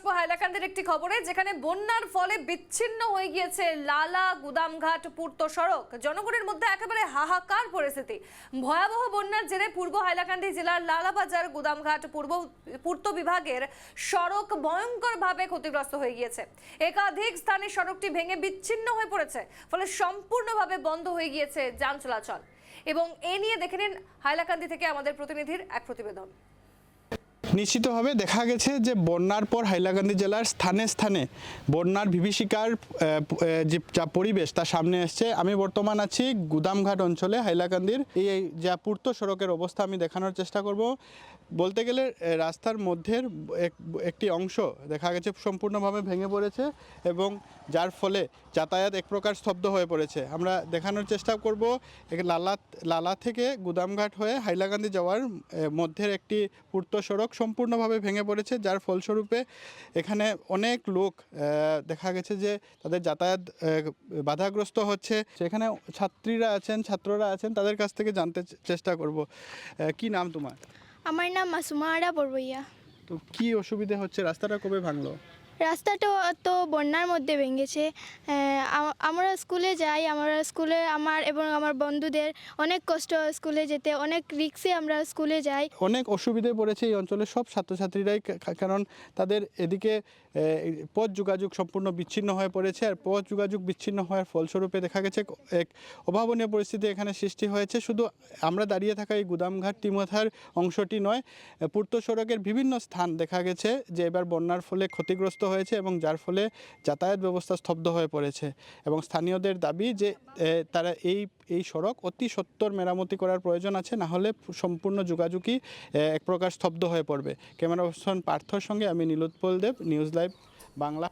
আসব হাইলাকান্দির একটি খবরে যেখানে বন্যার ফলে বিচ্ছিন্ন হয়ে গিয়েছে লালা গুদামঘাট পূর্ত সড়ক। জনগণের মধ্যে একেবারে হাহাকার পরিস্থিতি। ভয়াবহ বন্যার জেরে পূর্ব হাইলাকান্দি জেলার লালাবাজার গুদামঘাট পূর্ব পূর্ত বিভাগের সড়ক ভয়ঙ্করভাবে ক্ষতিগ্রস্ত হয়ে গিয়েছে। একাধিক স্থানে সড়কটি ভেঙে বিচ্ছিন্ন হয়ে পড়েছে, ফলে সম্পূর্ণভাবে বন্ধ হয়ে গিয়েছে যান চলাচল। এবং এ নিয়ে দেখে নিন হাইলাকান্দি থেকে আমাদের প্রতিনিধির এক প্রতিবেদন। নিশ্চিতভাবে দেখা গেছে যে বন্যার পর হাইলাকান্দি জেলার স্থানে স্থানে বন্যার বিভীষিকার যে, যা পরিবেশ তা সামনে আসছে আমি বর্তমান আছি গুদামঘাট অঞ্চলে হাইলাকান্দির। এই যা পূর্ত সড়কের অবস্থা আমি দেখানোর চেষ্টা করব। বলতে গেলে রাস্তার মধ্যের এক- একটি অংশ দেখা গেছে সম্পূর্ণভাবে ভেঙে পড়েছে এবং যার ফলে যাতায়াত এক প্রকার স্তব্ধ হয়ে পড়েছে। আমরা দেখানোর চেষ্টা করব লালা লালা থেকে গুদামঘাট হয়ে হাইলাকান্দি যাওয়ার মধ্যের একটি পূর্ত সড়ক সম্পূর্ণভাবে ভেঙে পড়েছে যার ফলস্বরূপে এখানে অনেক লোক দেখা গেছে যে তাদের যাতায়াত বাধাগ্রস্ত হচ্ছে। সেখানে ছাত্রীরা আছেন ছাত্ররা আছেন তাদের কাছ থেকে জানতে চেষ্টা করব। কি নাম তোমার? আমার নাম মাসুমা আরা বড়বইয়া। তো কি অসুবিধে হচ্ছে? রাস্তাটা কবে ভাঙলো? রাস্তাটা তো বন্যার মধ্যে ভেঙেছে। আমরা স্কুলে যাই, আমরা স্কুলে আমার এবং আমার বন্ধুদের অনেক কষ্ট স্কুলে যেতে, অনেক রিক্সে আমরা স্কুলে যাই। অনেক অসুবিধায় পড়েছে এই অঞ্চলের সব ছাত্রছাত্রীরাই কারণ তাদের এদিকে পথ যোগাযোগ সম্পূর্ণ বিচ্ছিন্ন হয়ে পড়েছে আর পথ যোগাযোগ বিচ্ছিন্ন হওয়ার ফলস্বরূপে দেখা গেছে এক অভাবনীয় পরিস্থিতি এখানে সৃষ্টি হয়েছে। শুধু আমরা দাঁড়িয়ে থাকা এই গুদামঘাট টিমথার অংশটি নয় পূর্ত সড়কের বিভিন্ন স্থান দেখা গেছে যে এবার বন্যার ফলে ক্ষতিগ্রস্ত হয়েছে এবং যার ফলে যাতায়াত ব্যবস্থা স্তব্ধ হয়ে পড়েছে এবং স্থানীয়দের দাবি যে তারা এই এই সড়ক অতি সত্তর মেরামতি করার প্রয়োজন আছে, না হলে সম্পূর্ণ যোগাযোগই এক প্রকার স্তব্ধ হয়ে পড়বে। ক্যামেরা পার্থর সঙ্গে আমি নীলোৎপল দেব, নিউজ লাইভ, বাংলা।